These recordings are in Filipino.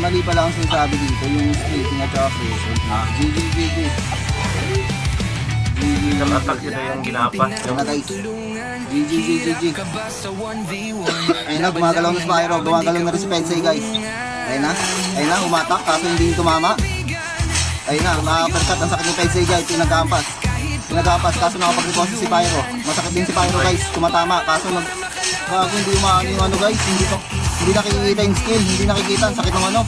mali pala ang sinasabi dito, yung splitting at saka pressure. GG, GG. GG. Isang attack yun yung ginapa. Ayun na guys. GG, GG, GG. Ayun na, gumagalaw na si Pyro. Gumagalaw na rin si guys. Ayun na. Ayun na, umatak. Kaso hindi tumama. Ayun na, nakapagkat. Ang sakit ni Pensei guys. Pinagkampas. Pinagkampas. Kaso nakapag-repost si Pyro. Masakit din si Pyro guys. Tumatama. Kaso nag... Bago hindi umaano yung ano guys. Hindi to... Hindi nakikita yung skill. Hindi nakikita. Ang sakit ng ano.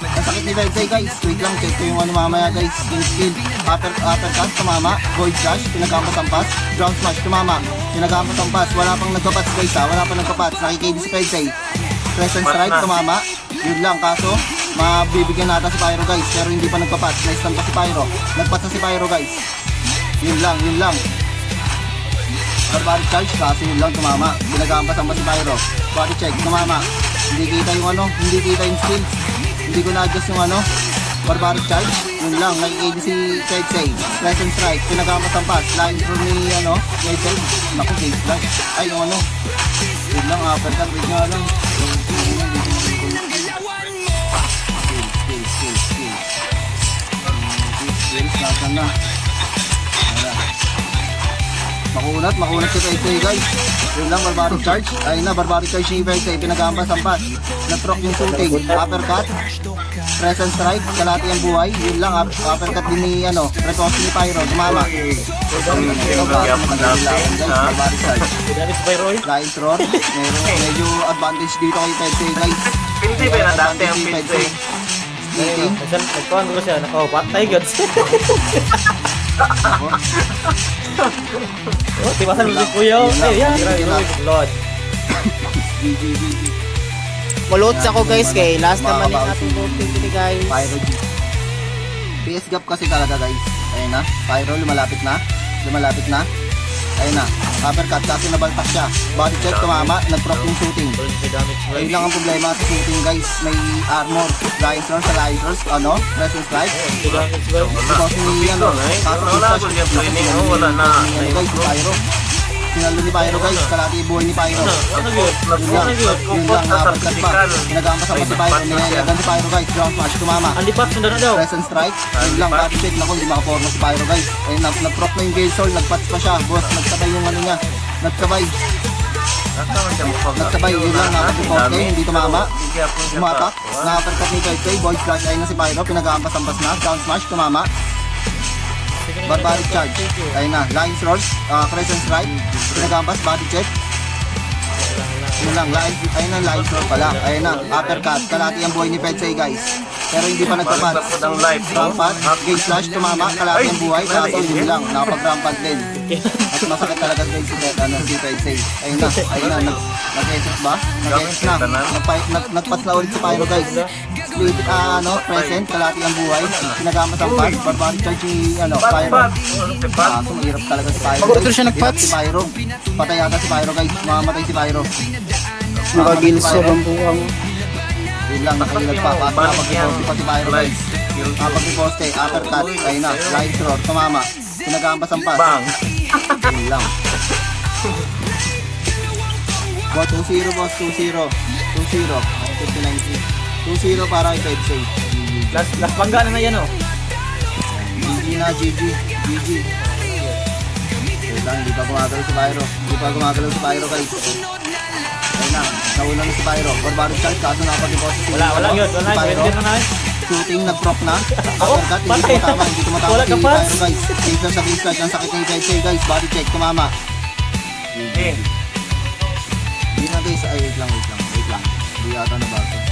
Ang sakit ni Pensei guys. Wait lang. Check ko yung ano mamaya guys. Yung skill. Upper, uppercut. Tumama. Void ang pass. Ground smash. Tumama. Pass. Wala pang nagpapats guys ha. Wala pang nagpapats. Nakikita si Pensei. Crescent strike. Tumama. Yun lang. Kaso mabibigyan natin si Pyro guys. Pero hindi pa nagpapats. Nice pa si Pyro. Nagpats na si Pyro guys. Yun lang. Yun lang. Barbaric charge yun lang tumama. Ginagampas ang si Pyro. Body check, tumama. Hindi kita yung ano, hindi kita yung skills. Hindi ko na-adjust yung ano, barbaric charge. Yun lang, nakikita si Kedsey. Present strike, pinagampas ang pass. Line through ni ano, Kedsey. Naku, gauge lang. Ay, yung ano. Yun lang, uppercut, wait nga lang. Skills, nasan na. Wala. Makunat, makunat si Pepe guys. Yun lang, barbaric charge. Ayun na, barbaric charge ni Pepe. Pinagambas ang pass. Na-trock yung shooting. Uppercut. Present strike. Kalati ang buhay. Yun lang, up- uppercut din ni, ano, repose ni Pyro. Tumama. Ito, guys. Barbaric charge. Lion Roar. Meron, medyo advantage dito kay Pepe guys. Pinti ba na dati ang? Splitting. Nagkuhan ko siya. Nako, patay gods. Oh, tibasan mo si Kuya. Ay, yan. Lord. GG. Malots ako guys kay last naman yung ating voting dito guys. Pyro G. PS gap kasi talaga guys. Ayun na. Pyro lumalapit na. Lumalapit na. Ayun na. Uppercut kasi nabaltak siya. Body check tumama. Nag-proc yung shooting. Ayun lang ang problema sa shooting guys. May armor. Sa Lions. Ano? Present strike. Because ni ano. Kaso Wala ko yung training. Oh, wala na. Ano guys, si Pyro. Sinalo ni Pyro guys. Kalati buhay ni Pyro. Ano yun? Yun lang. Yun lang. Uppercut pa. Pinagampas pa si Pyro. Nilalagan si Pyro guys. Ground smash. Tumama. Ang lipat, sundan na daw. Present strike. Yun lang, body check. Naku, hindi makaporma si Pyro guys. Ayun, nag- nag-proc na yung Gale Soul. Nagpats pa siya. Boss, nagsabay yung ano niya. Nagsabay. Nagsabay. Yun lang, nakapag-report Hindi tumama. Umatak. Nakaperkat ni Kay Kay. Void flash. Ayun na si Pyro. Pinag-aampas-ampas na. Down smash. Tumama. Barbaric charge. Ayun na. Lines Roars. Uh, Crescent strike. Pinag-aampas. Body check. Yun lang, line, ayun na, line short pala. Ayun na, uppercut. Kalati ang buhay ni Pedsay, guys. Pero hindi pa no? Rampant, gauge slash, tumama, kalati ang buhay. Kaso yun lang, nakapag-rampant din. At masakit talaga guys si Ped, ano, si Pedsay. Ayun na, ayun na, nag, nag-exit ba? Nag-exit na. Nagpa- nag- Nagpas na ulit si Pyro, guys. Split, ah, ano, present, kalati ang buhay. Pinagamas ang pass, barbaric charge ni, ano, Pyro. Ah, so mahirap talaga si Pyro. Guys. siya nagpats? Hirap Si Pyro. Patay yata si Pyro, guys. Mamamatay si Pyro. Nakagilso ang buwang. Yun lang, nakalilag pa. Kaso napag-reposte pa si Pyro, guys. Napag-reposte, uppercut, ayun na, line throw, tumama. Pinag-aampas ang pass. Bang! Yun lang. Boss, 2-0, boss, 2-0. 2-0. 59 2-0 para kay Pedsay. Last, last bangga na yan oh. GG na, GG. GG. Wait lang, hindi pa gumagalaw si Pyro. Hindi pa gumagalaw si Pyro, guys. Ayun na, nauna na si Pyro. Barbaric charge, kaso nakapag-reposte si Wala, wala yun. Wala yun. Na eh. Shooting, nag-proc na. Uppercut, hindi patay. tumatama, hindi tumatama Wala si ka pa. Pyro, guys. Laser sa base charge, ang sakit ni Pedsay, guys. Body check, tumama. Hindi. Hindi na guys, ay wait lang, wait lang, wait lang. Hindi yata na bago.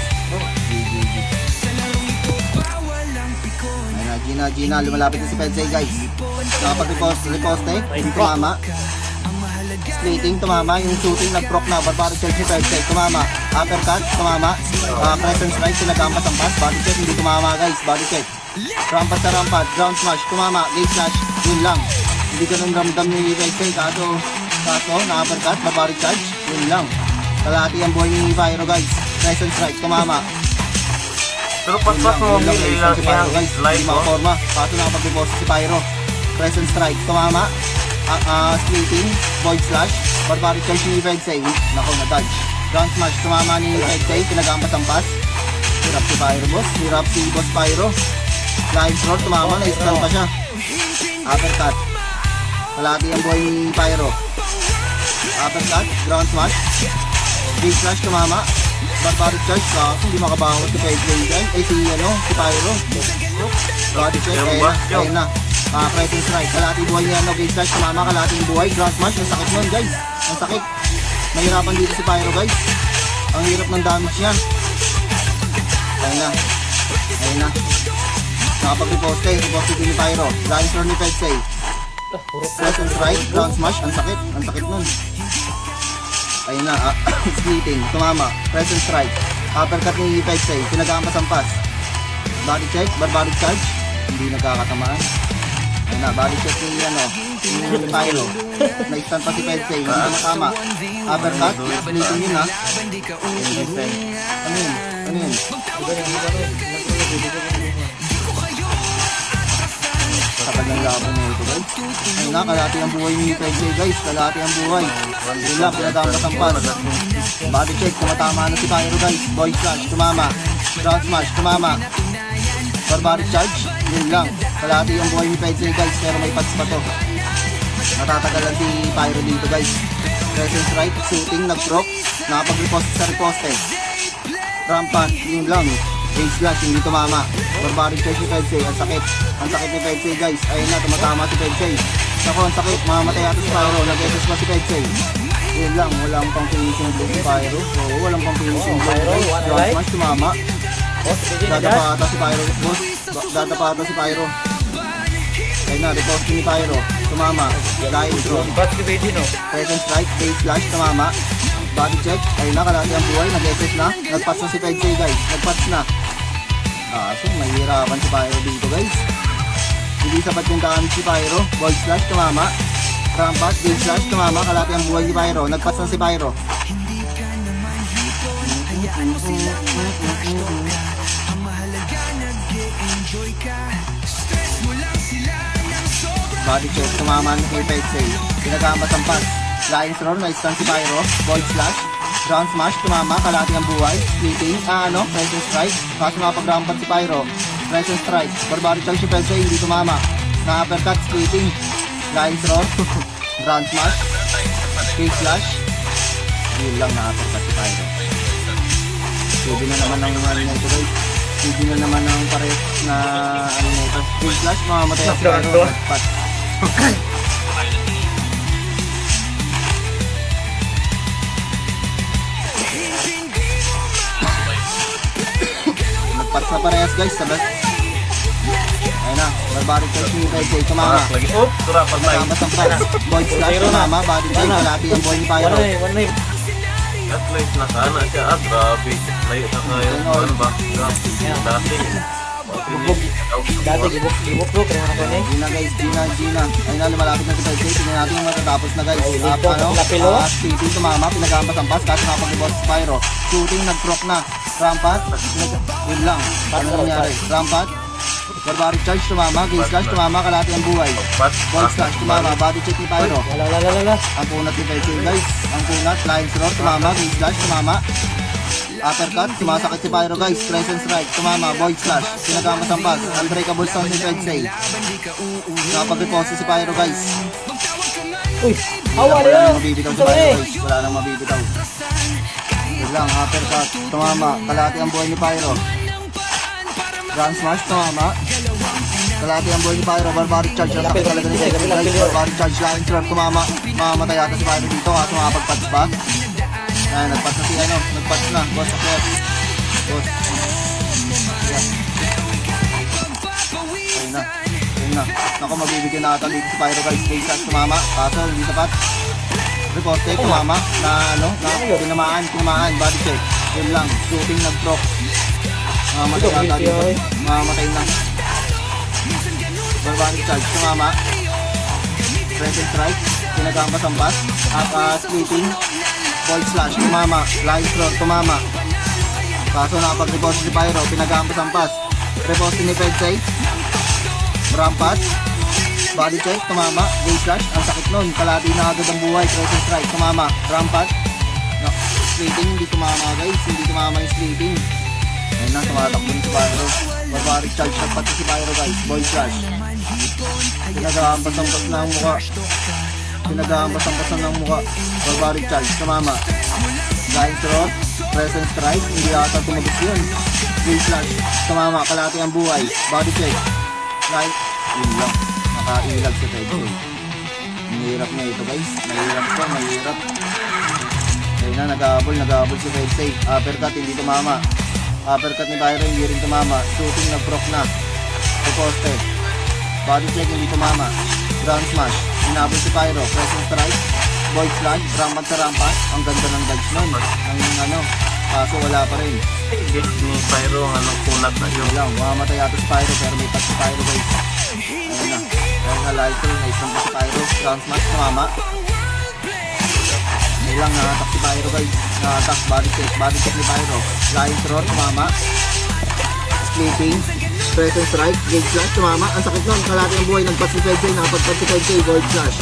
Gina, Gina, lumalapit na si Pedsay guys. Nakapag-repost, reposte, hindi tumama. Splitting, tumama. Yung shooting, nag-proc na. Barbaric charge ni Pedsay, tumama. Uppercut, tumama. Uh, present strike, sinagampas ang pass. Body check, hindi tumama guys. Body check. Rampat sa rampat, ground smash, tumama. Gate slash, yun lang. Hindi ganun ramdam ni Pedsay. Kaso, kaso, na-uppercut, barbaric charge, yun lang. Kalati ang buhay ni Pyro guys. Present strike, tumama. Pero paspas mo, lang, ilang life Hindi mo. makaporma. Kaso nakapag-repost si Pyro. Present strike, tumama. Ah, ah, splitting, void slash, barbaric charge ni Pedsay. Nako, na-dodge. Ground smash, tumama ni Pedsay, pinagampas ang pass. Hirap si Pyro, boss. Hirap si Boss Pyro. Flying throat, tumama, na-stun pa siya. Uppercut. Kalati ang buhay ni Pyro. Uppercut, ground smash. Big slash, tumama. Barbaric charge, kaso hindi makabangot si Pedro dyan. Eh, si, ano, si Pyro. Body Yung ayun na, ayun na. Ah, pressing strike. Kalati buhay niya, no, big slash, tumama. Kalati yung buhay, ground smash. Ang sakit nun, guys. Ang sakit. Mahirapan dito si Pyro, guys. Ang hirap ng damage niya. Ayun na. Ayun na. Nakapag-reposte. Reposte din ni Pyro. Throw ni Pedsay. Present strike. Ground smash. Ang sakit. Ang sakit nun. Ayun na. ah, splitting. Tumama. Present strike. Uppercut ni Pedsay. Pinag-aampas ang pass. Body check. Barbaric charge. Hindi nagkakatamaan. Ayun na. Body check ni ano. Ni Pyro. Na-stun pa si Pedsay. Hindi tumatama. Uppercut. Splitting yun ha. Ano yun? Ano yun? Kapag ng laban mo ito guys. Ayun na, kalati ang buhay ni Pedro guys. Kalati ang buhay. Yun lang, pinatama sa pass. Body check, tumatama na si Pyro guys. Boy slash, tumama. Ground smash, tumama. Barbaric charge, yun lang. Kalati ang buhay ni Pedro guys, pero may pads pa to. Matatagalan si Pyro dito guys. Presence right, shooting, nag-proc. Nakapag-repost sa reposte. Rampant, yun lang. Base slash, hindi tumama. Barbaric charge ni Pedsay, ang sakit. Ang sakit ni Pedsay guys. Ayun na, tumatama si Pedsay. Ako, ang sakit. Mamamatay ata si Pyro. Nag-SS pa si Pedsay. Yun lang, walang pang finishing blow si Pyro. Oo, walang pang finishing blow. Life. smash, tumama. Dadapa ata si Pyro. Boss, dadapa ata si Pyro. Ayun na, repost ni Pyro. Tumama. Baby, no? Present strike, base slash, tumama. Body check, ayun na, kalati ang buhay, nag-SS na. Nagpats na si Pedsay guys, nagpats na. Ah, so mahirapan si Pyro dito guys. Hindi sapat yung damage si Pyro. Void slash, tumama. Rampart, base slash, tumama. Kalati ang buhay ni Pyro. Nagpats na si Pyro. Body check, tumama na kay Pedsay. Pinagamas ang pass. Flying throw, na stun si Pyro. Void slash. Ground smash, tumama, kalati ang buhay. Splitting, ah ano, present strike. Kaso nakapag-rampat si Pyro. Present strike. Barbaric charge si Pedsay, hindi tumama. Na-uppercut, splitting. Flying throw. Ground smash. Kick slash. Yun lang na-uppercut si Pyro. Pwede na naman ng ano na ito guys. Pwede na naman ng pares na ano na ito. Kick slash, mamamatay si Pyro. Nagpat. na parehas guys. Sabag. Ayun na. Barbaric charge ni Pedsay. Tumama. Parak lagi. Oh, surap patay. Nagambas ang pass. Void slash, tumama. Body check. Kalati ang boy ni Pyro. One knife. At least nakana siya. Ah, grabe. Layo na kayo. Ano ba? Dati. Bugbog. Dati, gibok, bro, kaya na eh. Gina guys, Gina, Gina. Ayun na, lumalapit na si Pedsay. Tingnan natin yung matatapos na guys. Up, dito, ano? lapilo. Ah, speeding, tumama. Pinagambas ang pass. Kaso nakapag-boss si Pyro. Shooting, nag-proc na. Rampat. Yun lang. Ano nangyari? Rampat. Barbaric charge, tumama. Game slash, tumama. Kalati ang buhay. Ball slash, tumama. Body check ni Pyro. Wala, wala, wala, wala. Ang kunat ni Pedsay guys. Ang kunat. Flying throw, tumama. Game slash, tumama. Uppercut, sumasakit si Pyro guys. Present strike, tumama. Void slash. Pinagamas ang pass. Unbreakable sound ni Pedsay. Nakapag-repose si Pyro guys. Uy, hawa na Wala yun. nang mabibitaw si Pyro guys. Wala nang mabibitaw. Yun lang, uppercut. Tumama. Kalati ang buhay ni Pyro. Grand smash, tumama. Kalati ang buhay ni Pyro. Barbaric charge. Ang sakit talaga ni guys. Barbaric charge. Line throw, tumama. Mamamatay yata si Pyro dito. Kaso makapag-patch pa. Ayan, nagpatch na si ano. Nagpatch na. Boss, akyat. Boss. Ayun na. Ayun na. Naku, mabibigyan na ata dito si Pyro guys. Base shot, tumama. Kaso, hindi sapat. Reposte, tumama. Na ano, na tinamaan, tinamaan. Body check. Yun lang. Shooting, nag-proc. Mamamatay Ito, ata dito. ako. Mamamatay na. Barbaric charge, tumama. Present strike. Pass. At uh, splitting. Void slash, tumama. Line throw, tumama. Kaso nakapag-repost si Pyro, pass. Repost ni Pedsay. Rampat. Body check, tumama. Game slash, ang sakit nun. Kalati na agad ang buhay. Present strike, tumama. Rampat. No, splitting, hindi tumama guys. Hindi tumama yung splitting. Ayun na, tumatakbo si Pyro. Barbaric charge ng pati si Pyro guys. Boy flash. Pinag-aampas-ampas na ang mukha. Pinag-aampas-ampas na ang mukha. Barbaric charge. Tumama. Giant throat. Present strike. Hindi ata tumagos yun. Boy flash. Tumama. Kalati ang buhay. Body check. Giant. Yun lang. Nakailag sa type Mahirap na ito guys. Mahirap to. Mahirap. Ayun na, nag-aabol, nag-aabol si Fedsafe. Uppercut, hindi tumama. Uppercut ni Byron, hindi rin tumama. Shooting, nag-proc na. Sa poste. Body check, hindi tumama. Ground smash. Inabol si Pyro. Pressing strike. Void slug. Rampant sa rampant. Ang ganda ng dodge nun. Ang ano. Kaso wala pa rin. Get ni Pyro, anong kunat na Yun lang. Mamamatay yata si Pyro pero may touch si Pyro guys. Ayun na. Ayun na lighter. Naisang pa si Pyro. Ground smash. Tumama. Ayun lang. Nakatak si Pyro guys. Nakatak. Body check. Body check ni Pyro. Flying throw. Tumama. Sleeping. Present strike. Gate flash. Tumama. Ang sakit nun. Kalati ang buhay. Nagpat si Fedjay. Nakapagpat si Fedjay. Gold flash.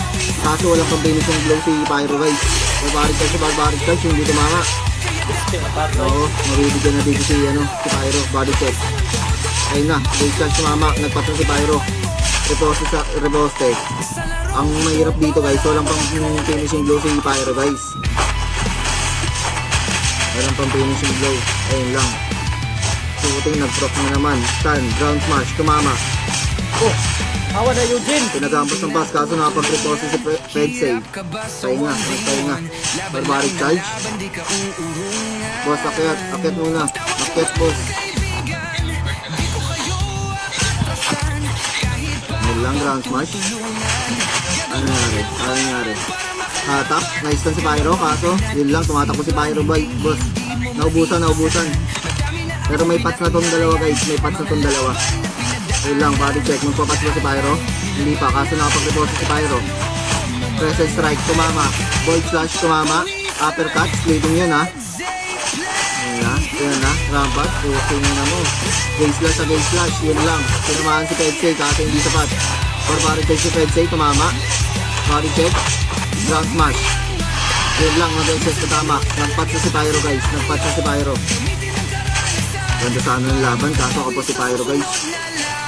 Kaso walang pambinis yung blow si Pyro guys. Barbaric touch. Barbaric touch. Hindi tumama. Oo, mabibigyan na dito si, ano, si Pyro, body check. Ayun na, base charge sumama, nagpatong si Pyro. Reposte sa Reboste. Ang mahirap dito guys, walang pang finishing blow si Pyro guys. Walang pang finishing blow. Ayun lang. Shooting, nag-proc na naman. Stun, ground smash, tumama. Oh, awa na Eugene. Pinagambos ng pass kaso nakapag-reposte si Fred save. Tayo nga, tayo nga. Barbaric charge. Boss, akyat, akyat muna. Akyat, boss. Yun lang, ground smash. Ano nangyari? Ano nangyari? Hatak, nice lang si Pyro, kaso yun lang, tumatakbo si Pyro, boy, boss. Naubusan, naubusan. Pero may pats na tong dalawa guys, may pats na tong dalawa. Yun lang, body check. Magpapats ba si Pyro? Hindi pa, kaso nakapag-report si Pyro. Present strike, tumama. Void slash, tumama. Uppercut, splitting yun ha. Ayan na, ayan na. Rampart, puking na mo. Game slash sa game slash, yun lang. Tinamaan si Pedsay, kaso hindi sapat. Barbaric check si Pedsay, tumama. Body check. Ground smash. Yun lang, nag-access na tama. Nagpat na si Pyro guys, nagpat na si Pyro. Ganda sana ng laban, kaso kapos si Pyro guys.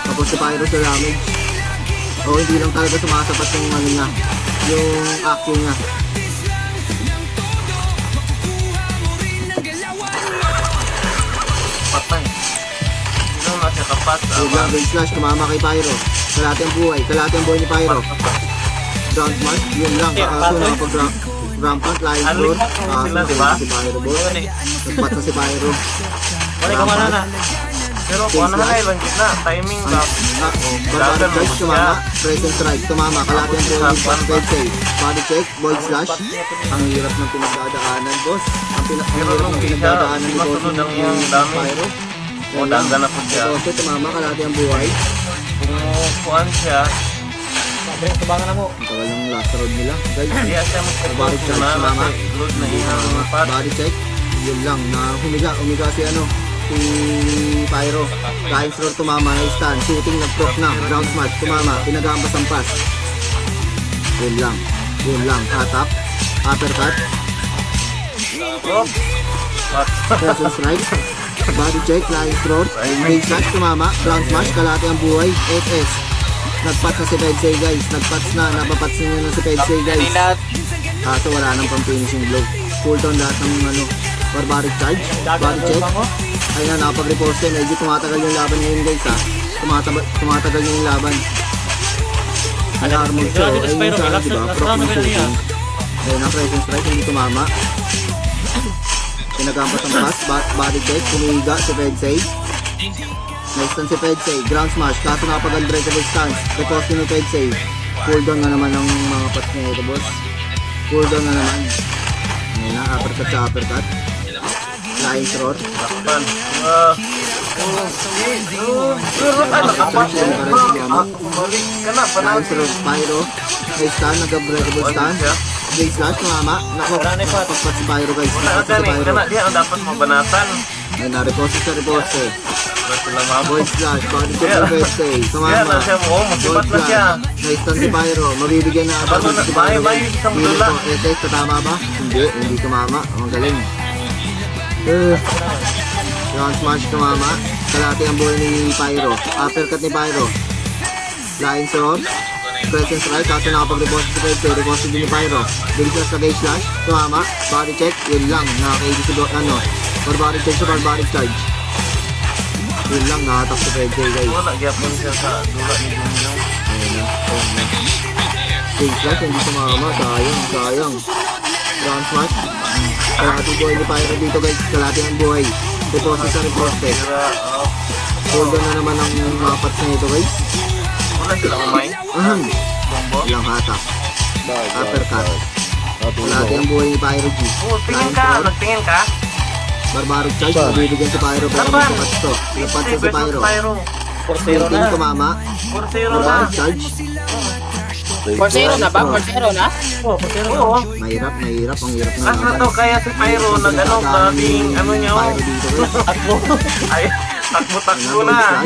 Tapos si Pyro sa damage. O hindi lang talaga sumasapat yung ano niya. Yung action niya. patay. Sino na siya kapat? Yung game slash, tumama kay Pyro. Kalati ang buhay. Kalati ang buhay ni Pyro. Ground smash, yun lang. Kaso nakapag rampant, lying floor. Kaso ba? si Pyro boss. Nagpat na si Pyro. Wala ka mana na. Pero kung ano na lang gitna, timing ba? Barbaric charge, tumama. Present strike, tumama. Kalati ang buhay ni Bad Say. Body check, void slash. Ang hirap ng pinagdadaanan, boss. Ang, pina- ang Pero hirap ng pinagdadaanan ni boss masunod ang dami. O, daga na po siya. Kasi tumama, kalati ang buhay. Kung kuan siya, Sabi ng tubangan na mo. Ang tagal ng last round nila. Guys, Body check, na na pad. body check. Yun lang, na humiga, humiga si ano, si Pyro. Kain throw tumama na stand, shooting nag-proc na, ground smash, tumama, pinagambas ang pass. Yun lang, yun lang, hatap, uppercut, what? present strike, body check, flying throw, big slash, tumama, ground smash, kalate ang buhay, 8S. Nagpats na si Pedsay guys, nagpats na, napapats na na si Pedsay guys. Kaso wala nang pang finishing blow. Cooldown lahat ng ano, barbaric charge, body check. Ayun na, nakapag-report siya. Medyo tumatagal yung laban ngayon guys ha. Tumataba- tumatagal yung laban. Alarmog siya. Grabe na Ayun Spyro, sa, last- di ba? last Proc ng shooting. Ayun na, present strike, hindi tumama. Pinagampat ang pass, ba- body check, pumiga si Pedsay. Next time si Pedsay, ground smash, kaso nakapag-unbreakable stance. Repost ni Pedsay. Cooldown na naman ang mga pass niya ito boss. Cooldown na naman. Ayun na, uppercut sa uppercut. Flying throat. Takpan. Ah. Pero ano ka pa? Bumalik ka na, Flying panahon throat, Pyro. May stun, nag-unbreakable stun. siya. Big slash, tumama. Nako, na pagpat si Pyro guys. Wala ka si ni, Pyro. kana diya ang dapat mabanatan. Ayun na, repose sa repose. Void slash, check Yeah. ng Peste. Kaya Tumama. na siya mo, musibat na siya. May stun si. Mabibigyan na Ano na, si may- Pyro. may isang Hindi? Hindi, tumama. Ang galing. Eh, Ground smash tumama. Kalati ang buhay ni Pyro. Uppercut ni Pyro. Lion Sword. Presence right. Kaso nakapag-repost si Pedro. Repost din ni Pyro. Bilis sa gauge slash. Tumama. Body check. Yun lang. Nakaka-80 si Bo- ano. Barbaric charge sa barbaric charge. Yun lang. Nakatak si Pedro guys. Wala, gyapon siya sa dula ni Junjun. Gauge slash. Hindi tumama. Sayang. Sayang. Ground smash. Kalati buhay ni Pyro dito guys. Kalati ang buhay. Repost sa repost. Sira, oh. Hold on na naman ang mga pats na ito guys. Wala sila umay. Ahem. Ilang hatak. Uppercut. Wala ang buhay ni Pyro G. Tingin ka. Nagtingin ka? Barbaric charge. Mabibigyan si Pyro pero Laban. may pats to. Lapat Steve si Pyro. versus Pyro. 4-0 King na. tumama. 4-0 na. Barbaric charge. 4-0 na ba? 4-0 na? Oh, 4-0 na. Oo. Mahirap, mahirap. Ang hirap na Last na to, kaya si Pyro nag ano, grabing ano niya oh. Guys. Atlo. Ay, takbo-takbo na.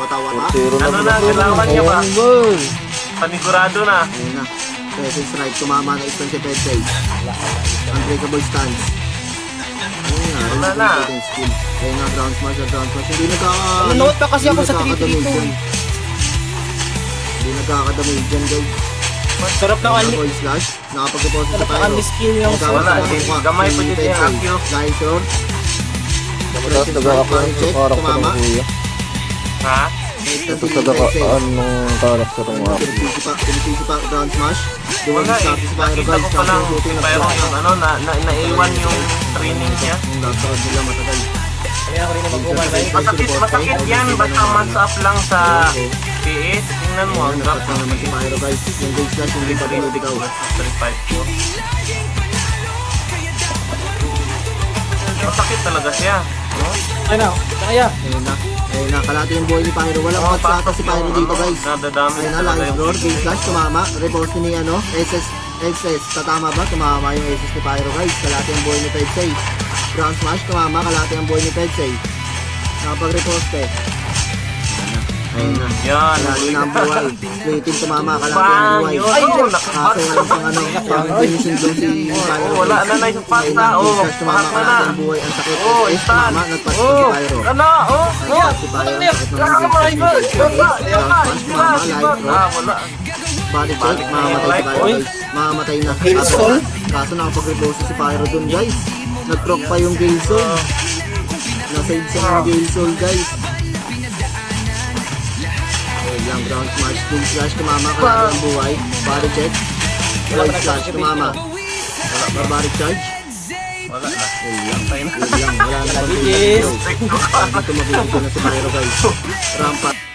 Wata-wata. Ano na, kailangan niya ba? Panigurado na. Ayun na. Presence right. Tumama na isang si Pedsay. Unbreakable stance. Ayun na. Wala na. Ayun na. Ground smash na ground smash. Hindi nagka... Nanonood pa kasi ako sa nagkakadamage 332. Hindi nagkakadamage dyan guys. Sarap na kali. Nakapag slash. Nakapag-deposit na Pyro. kali skill yung Wala, si gamay pa dito yung akyo. Line short. Tapos nagkakaroon check. ng karakter Tumama. ng kuya. Ha? Tapos nagkakaroon ng karakter ng mga Pinipisi pa, ground smash. Wala sa eh. si Pyro Nakita guys. ko pa lang si Pyro yung ano, naiwan yung training niya. Yung laptop nila matagal. Tayo. Masakit, masakit yan. Basta match up lang sa PS. Tingnan mo, ang drop na naman si Pyro guys. Yung gauge slash hindi pa rin bitaw. 354. Masakit talaga siya. No? Ay na, kaya. Ayun na. Ayun na. Kalati yung buhay ni Pyro. Walang Oh, patch ata si Pyro dito guys. Nadadami Ayun na. talaga Line yung roar. Gauge slash. Tumama. Repulse ni ano. SS. SS. Tatama ba? Tumama yung SS ni Pyro guys. Kalati ang buhay ni Pedsay. Ground smash. Tumama. Kalati ang buhay ni Pedsay. Nakapag-repulse eh. Ayun na. Yan. Kalati na ang buhay. Splitting tumama. Kalati ang Bang! buhay. Yun! Oh, Kaso nakapat. pang ano, pang finishing blow si Pyro. Oh, wala na na yung pass Ayun. Oh, tumama. pass na na. Kalati ang buhay. Ang sakit. Oh, SS instant. tumama. Oh, si Pyro. ano? Oh, oh. Si Pyro. ang sakit ng Kaka, gauge my slash God! ni Wala, Ground wala, smash. wala, Tumama. si Light God. roar. Ah, wala. Body check, mamamatay si Pyro guys. Mamamatay na. Gilson? Kaso nakapag-repose si Pyro dun guys. Nag-proc pa yung Gilson. Nasave siya ng Gilson guys. Lang, ground smash, full slash, tumama ka lang ang buhay. Body check. Light slash, tumama. Wala, barbaric charge. Wala na. Ayun lang, ayun lang, wala na pag Yes. Dito mabibigyan na si Pyro guys. Rampa.